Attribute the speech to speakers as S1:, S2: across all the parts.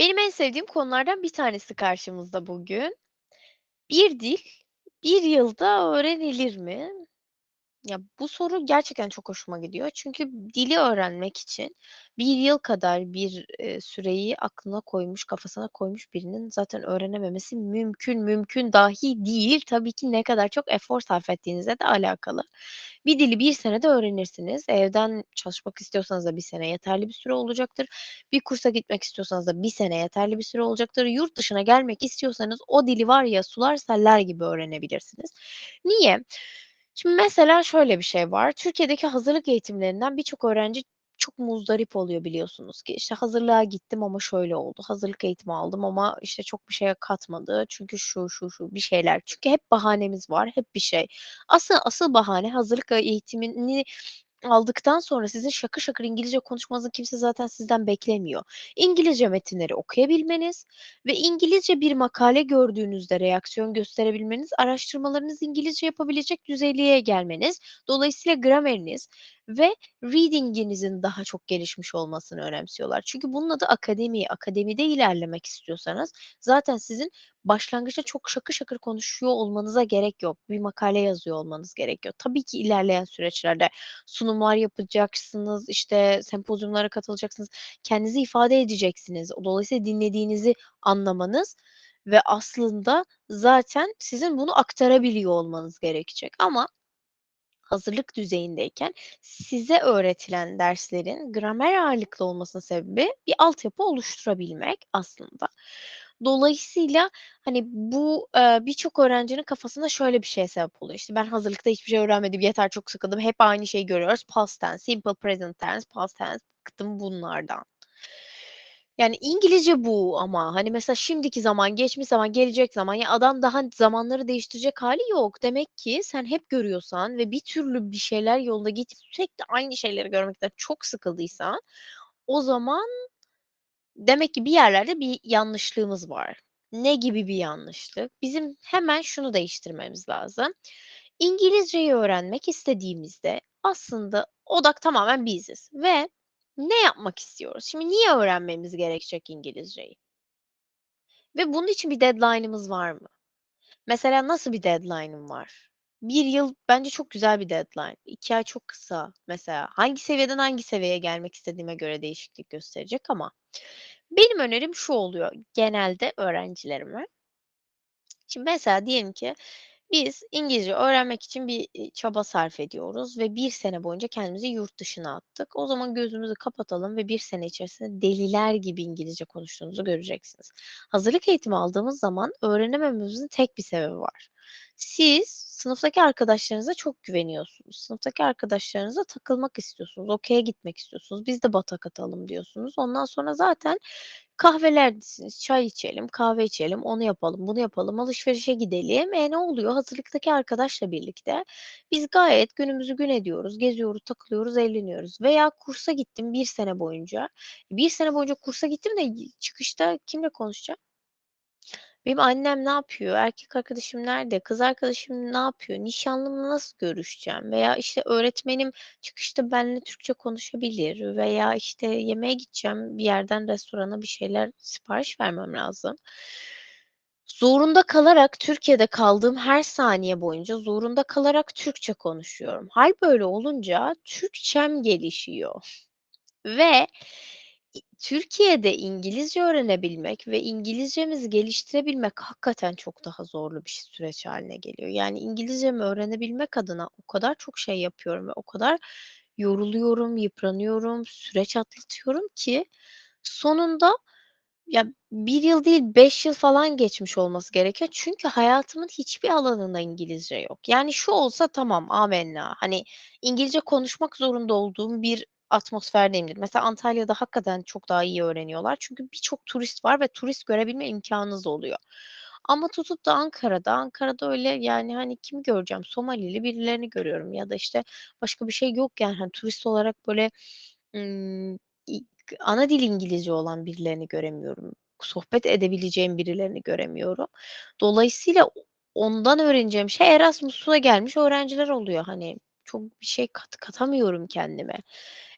S1: Benim en sevdiğim konulardan bir tanesi karşımızda bugün. Bir dil, bir yılda öğrenilir mi? Ya, bu soru gerçekten çok hoşuma gidiyor. Çünkü dili öğrenmek için 1 yıl kadar bir, süreyi aklına koymuş, kafasına koymuş birinin zaten öğrenememesi mümkün, mümkün dahi değil. Tabii ki ne kadar çok efor sarf ettiğinizle de alakalı. Bir dili 1 senede öğrenirsiniz. Evden çalışmak istiyorsanız da 1 sene yeterli bir süre olacaktır. Bir kursa gitmek istiyorsanız da 1 sene yeterli bir süre olacaktır. Yurt dışına gelmek istiyorsanız o dili var ya sular seller gibi öğrenebilirsiniz. Niye? Şimdi mesela şöyle bir şey var. Türkiye'deki hazırlık eğitimlerinden birçok öğrenci çok muzdarip oluyor biliyorsunuz ki. İşte hazırlığa gittim ama şöyle oldu. Hazırlık eğitimi aldım ama işte çok bir şeye katmadı. Çünkü şu, şu, şu bir şeyler. Çünkü hep bahanemiz var, hep bir şey. Asıl asıl bahane hazırlık eğitimini aldıktan sonra sizin şakır şakır İngilizce konuşmanızı kimse zaten sizden beklemiyor. İngilizce metinleri okuyabilmeniz ve İngilizce bir makale gördüğünüzde reaksiyon gösterebilmeniz, araştırmalarınızı İngilizce yapabilecek düzeyliğe gelmeniz, dolayısıyla grameriniz ve reading'inizin daha çok gelişmiş olmasını önemsiyorlar. Çünkü bunun adı akademi. Akademide ilerlemek istiyorsanız zaten sizin başlangıçta çok şakır şakır konuşuyor olmanıza gerek yok. Bir makale yazıyor olmanız gerekiyor. Tabii ki ilerleyen süreçlerde sunumlar yapacaksınız, işte sempozyumlara katılacaksınız, kendinizi ifade edeceksiniz. Dolayısıyla dinlediğinizi anlamanız ve aslında zaten sizin bunu aktarabiliyor olmanız gerekecek ama hazırlık düzeyindeyken size öğretilen derslerin gramer ağırlıklı olmasının sebebi bir altyapı oluşturabilmek aslında. Dolayısıyla, hani, bu, eee, birçok öğrencinin kafasında şöyle bir şeye sebep oluyor. İşte, ben hazırlıkta hiçbir şey öğrenmedim, yeter çok sıkıldım, hep aynı şeyi görüyoruz. Past tense, simple present tense, past tense, bıktım bunlardan. Yani, İngilizce bu ama, hani, mesela şimdiki zaman, geçmiş zaman, gelecek zaman, ya, adam daha zamanları değiştirecek hâli yok. Demek ki sen hep görüyorsan ve bir türlü bir şeyler yolunda git sürekli aynı şeyleri görmekten çok sıkıldıysan o zaman demek ki bir yerlerde bir yanlışlığımız var. Ne gibi bir yanlışlık? Bizim hemen şunu değiştirmemiz lazım. İngilizceyi öğrenmek istediğimizde aslında odak tamamen biziz ve ne yapmak istiyoruz? Şimdi niye öğrenmemiz gerekecek İngilizceyi? Ve bunun için bir deadline'ımız var mı? Mesela nasıl bir deadline'ım var? 1 yıl bence çok güzel bir deadline. 2 ay çok kısa mesela. Hangi seviyeden hangi seviyeye gelmek istediğime göre değişiklik gösterecek ama benim önerim şu oluyor genelde öğrencilerime. Şimdi mesela diyelim ki biz İngilizce öğrenmek için bir, çaba sarf ediyoruz ve 1 sene boyunca kendimizi yurt dışına attık. O zaman gözümüzü kapatalım ve 1 sene içerisinde deliler gibi İngilizce konuştuğumuzu göreceksiniz. Hazırlık eğitimi aldığımız zaman öğrenemememizin tek bir sebebi var. Siz sınıftaki arkadaşlarınıza çok güveniyorsunuz. Sınıftaki arkadaşlarınızla takılmak istiyorsunuz, okey'e gitmek istiyorsunuz. Biz de batak atalım diyorsunuz. Ondan sonra zaten kahvelerdesiniz. Çay içelim, kahve içelim, onu yapalım, bunu yapalım, alışverişe gidelim. E, ne oluyor? Hazırlıktaki arkadaşla birlikte biz gayet günümüzü gün ediyoruz, geziyoruz, takılıyoruz, eğleniyoruz veya kursa gittim 1 sene boyunca. 1 sene boyunca kursa gittim de çıkışta kimle konuşacağım? Benim annem ne yapıyor? Erkek arkadaşım nerede? Kız arkadaşım ne yapıyor? Nişanlımla nasıl görüşeceğim? Veya, işte, öğretmenim çıkışta benimle Türkçe konuşabilir veya, işte, yemeğe gideceğim, bir yerden restorana bir şeyler sipariş vermem lazım. Zorunda kalarak Türkiye'de kaldığım her saniye boyunca zorunda kalarak Türkçe konuşuyorum. Hâl böyle olunca Türkçem gelişiyor ve Türkiye'de İngilizce öğrenebilmek ve İngilizcemizi geliştirebilmek hakikaten çok daha zorlu bir süreç hâline geliyor. Yani İngilizcemi öğrenebilmek adına o kadar çok şey yapıyorum ve o kadar yoruluyorum, yıpranıyorum, süreç atlatıyorum ki sonunda ya 1 yıl değil 5 yıl falan geçmiş olması gerekiyor. Çünkü hayatımın hiçbir alanında İngilizce yok. Yani şu olsa tamam, amenna. Hani İngilizce konuşmak zorunda olduğum bir atmosferdeyimdir. Mesela Antalya'da hakikaten çok daha iyi öğreniyorlar. Çünkü birçok turist var ve turist görebilme imkânınız oluyor. Ama tutup da Ankara'da, Ankara'da öyle, yani, hani, kimi göreceğim? Somalili birilerini görüyorum ya da, işte, başka bir şey yok yani. Hani, turist olarak böyle, ımm, i ana dili İngilizce olan birilerini göremiyorum. Sohbet edebileceğim birilerini göremiyorum. Dolayısıyla ondan öğreneceğim şey Erasmus'la gelmiş öğrenciler oluyor. Hani, çok bir şey kat katamıyorum kendime.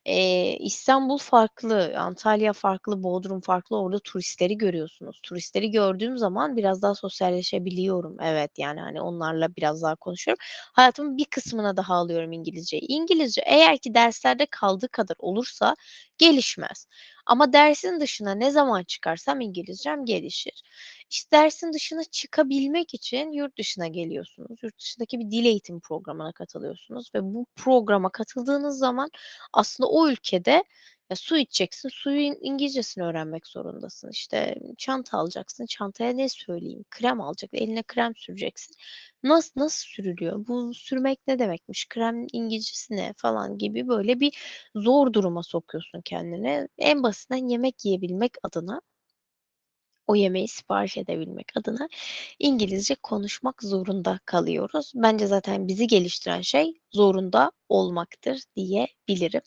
S1: Eee, İstanbul farklı, Antalya farklı, Bodrum farklı. Orada turistleri görüyorsunuz. Turistleri gördüğüm zaman biraz daha sosyalleşebiliyorum. Evet, yani, hani, onlarla biraz daha konuşuyorum. Hayatımın bir kısmına daha alıyorum İngilizceyi. İngilizce eğer ki derslerde kaldığı kadar olursa gelişmez ama dersin dışına ne zaman çıkarsam İngilizcem gelişir. İşte, dersin dışına çıkabilmek için yurt dışına geliyorsunuz. Yurt dışındaki bir dil eğitimi programına katılıyorsunuz ve bu programa katıldığınız zaman aslında o ülkede ya, su içeceksin, suyun İngilizcesini öğrenmek zorundasın. İşte, çanta alacaksın, çantaya ne söyleyeyim? Krem alacaksın, eline krem süreceksin. Nas nasıl sürülüyor? Bu sürmek ne demekmiş? Krem İngilizcesi ne falan gibi böyle bir zor duruma sokuyorsun kendini. En basitinden yemek yiyebilmek adına o yemeği sipariş edebilmek adına İngilizce konuşmak zorunda kalıyoruz. Bence zaten bizi geliştiren şey zorunda olmaktır diyebilirim.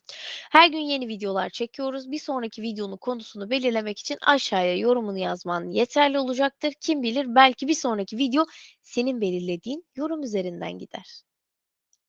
S1: Her gün yeni videolar çekiyoruz. Bir sonraki videonun konusunu belirlemek için aşağıya yorumunu yazman yeterli olacaktır. Kim bilir belki bir sonraki video senin belirlediğin yorum üzerinden gider.